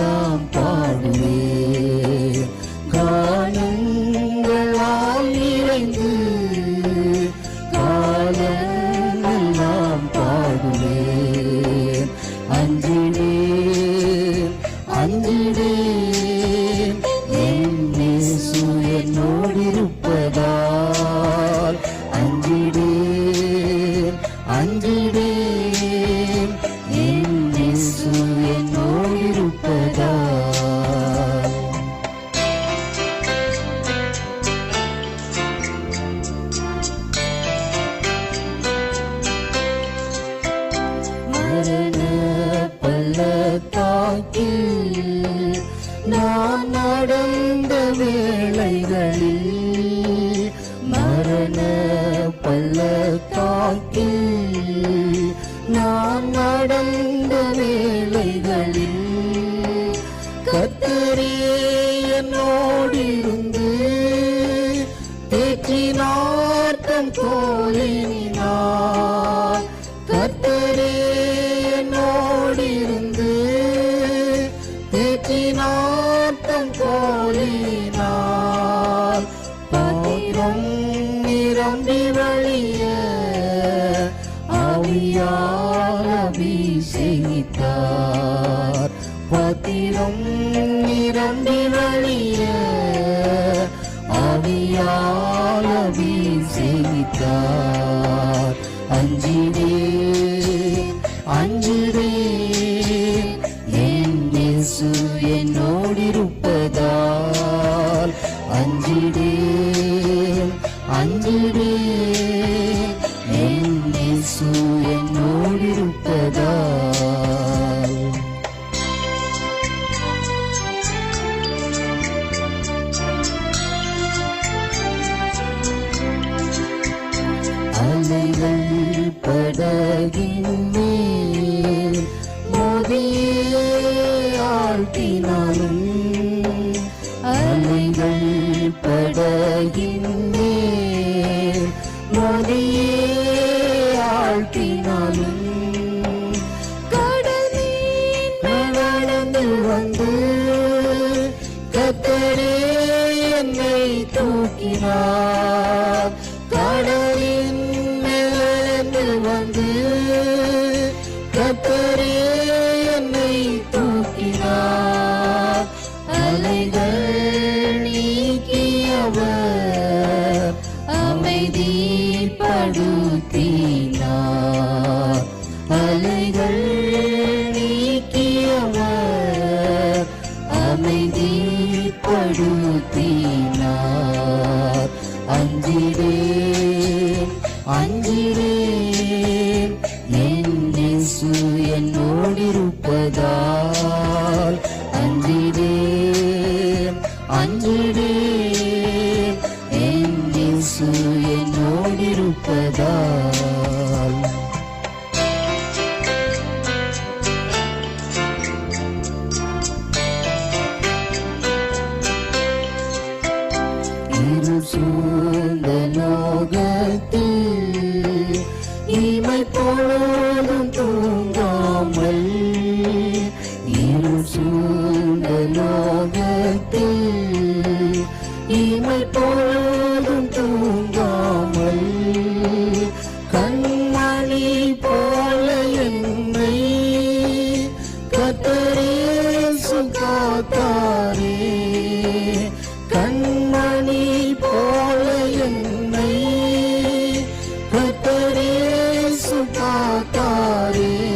எல்லாம் பாடுவே காலங்களால் நிறைந்து காலமெல்லாம் பாடுவே அஞ்சிடேன் பள்ளத்தாக்கில் நான் நடந்த வேலைகளில் கத்தரே என்னோடிருந்து தேற்றினார் தம் தோழினார் கத்தரே என்னோடிருந்து தேற்றினார் தம் தோழினார் பாத்திரம் நிரம்பி வழிய ஆவியார் அபிஷேகித்தார். பத்திரம் நிரம்பி வழிய ஆவியால் அபிஷேகித்தார். அஞ்சிரே அஞ்சிரே என் இயேசு என்னோடிருப்பதால். அஞ்சிடே அஞ்சிடே என் இயேசு என்னோடிருப்பதால் அலைகள் படகின் மேல் மோதியே ஆழ்த்தினாலும் அலைகள் படகின் கத்தரே என்னை தூக்கினார். அஞ்சிரே அஞ்சிடேன் என் இயேசு என்னோடிருப்பதால் அஞ்சிடேன் இமை பொழுதும் தூங்காமல் இரு சூழ்ந்த லோகத்தில் இமை பொழுதும் தூங்காமல் கண்மணி போல என்னை கத்தரே சுகாத்தாரே. சுகாத்தாரே